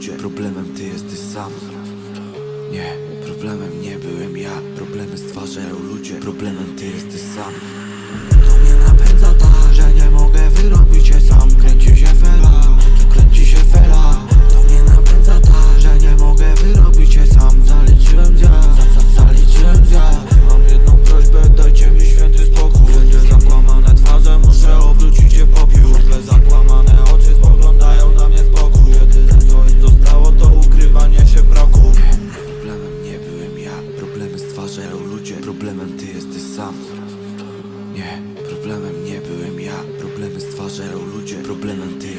ludzie Problemem ty jesteś sam. Nie, problemem nie byłem ja. Problemy stwarzają ludzie Problemem ty jesteś sam. To mnie napędza ta, że nie mogę Problemem ty jesteś sam. Nie, problemem nie byłem ja. Problemy stwarzają ludzie. Problemem ty